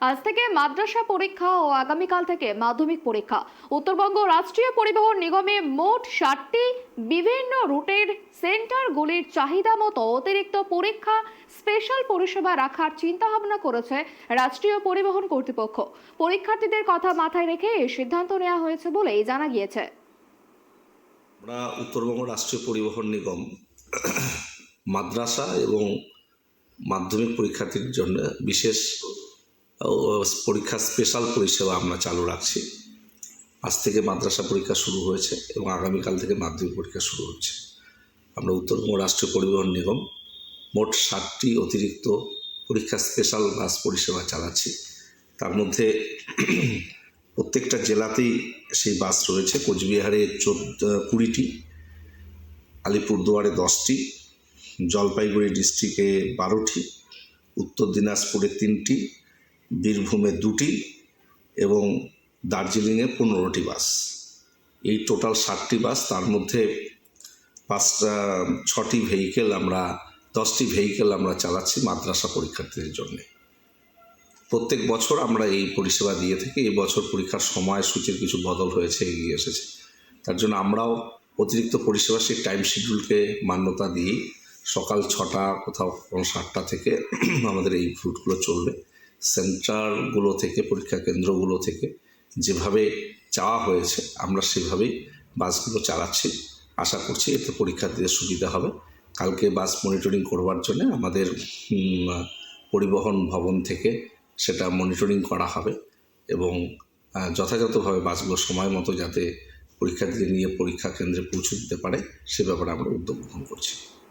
আজ থেকে মাদ্রাসা পরীক্ষা ও আগামীকাল থেকে মাধ্যমিক পরীক্ষা। উত্তরবঙ্গ রাষ্ট্রীয় পরিবহন নিগমে মোট ষাটটি বিভিন্ন রুটের সেন্টারগুলির চাহিদা মতো অতিরিক্ত পরীক্ষা, স্পেশাল পরিষেবা রাখার চিন্তা ভাবনা করেছে রাষ্ট্রীয় পরিবহন কর্তৃপক্ষ। পরীক্ষার্থীদের কথা মাথায় রেখে এই সিদ্ধান্ত নেওয়া হয়েছে বলেই জানা গিয়েছে। আমরা উত্তরবঙ্গ রাষ্ট্রীয় পরিবহন নিগম মাদ্রাসা এবং মাধ্যমিক পরীক্ষার্থীর জন্য বিশেষ ও, পরীক্ষা স্পেশাল পরিষেবা আমরা চালু রাখছি। আজ থেকে মাদ্রাসা পরীক্ষা শুরু হয়েছে এবং আগামীকাল থেকে মাধ্যমিক পরীক্ষা শুরু হচ্ছে। আমরা উত্তরবঙ্গ রাষ্ট্রীয় পরিবহন নিগম মোট ষাটটি অতিরিক্ত পরীক্ষা স্পেশাল বাস পরিষেবা চালাচ্ছি। তার মধ্যে প্রত্যেকটা জেলাতেই সেই বাস রয়েছে। কোচবিহারে চোদ্দ কুড়িটি আলিপুরদুয়ারে দশটি জলপাইগুড়ি ডিস্ট্রিক্টে বারোটি উত্তর দিনাজপুরে তিনটি বীরভূমে দুটি এবং দার্জিলিংয়ে পনেরোটি বাস। এই টোটাল ষাটটি বাস, তার মধ্যে পাঁচটা, ছটি ভেহিকেল আমরা, দশটি ভেহিকেল আমরা চালাচ্ছি মাদ্রাসা পরীক্ষার্থীদের জন্যে। প্রত্যেক বছর আমরা এই পরিষেবা দিয়ে থাকি। এই বছর পরীক্ষার সময়সূচির কিছু বদল হয়েছে, এগিয়ে এসেছে। তার জন্য আমরাও অতিরিক্ত পরিষেবা সেই টাইম শিডিউলকে মান্যতা দিয়েই সকাল ছটা, কোথাও সাতটা থেকে আমাদের এই ফ্রুটগুলো চলবে। সেন্টারগুলো থেকে, পরীক্ষা কেন্দ্রগুলো থেকে যেভাবে চাওয়া হয়েছে, আমরা সেভাবেই বাসগুলো চালাচ্ছি। আশা করছি এতে পরীক্ষা পরীক্ষার্থীদের সুবিধা হবে। কালকে বাস মনিটরিং করবার জন্য আমাদের পরিবহন ভবন থেকে সেটা মনিটরিং করা হবে এবং যথাযথভাবে বাসগুলো সময় মতো যাতে পরীক্ষার্থীদের নিয়ে পরীক্ষা কেন্দ্রে পৌঁছে দিতে পারে, সে ব্যাপারে আমরা উদ্যোগ গ্রহণ করছি।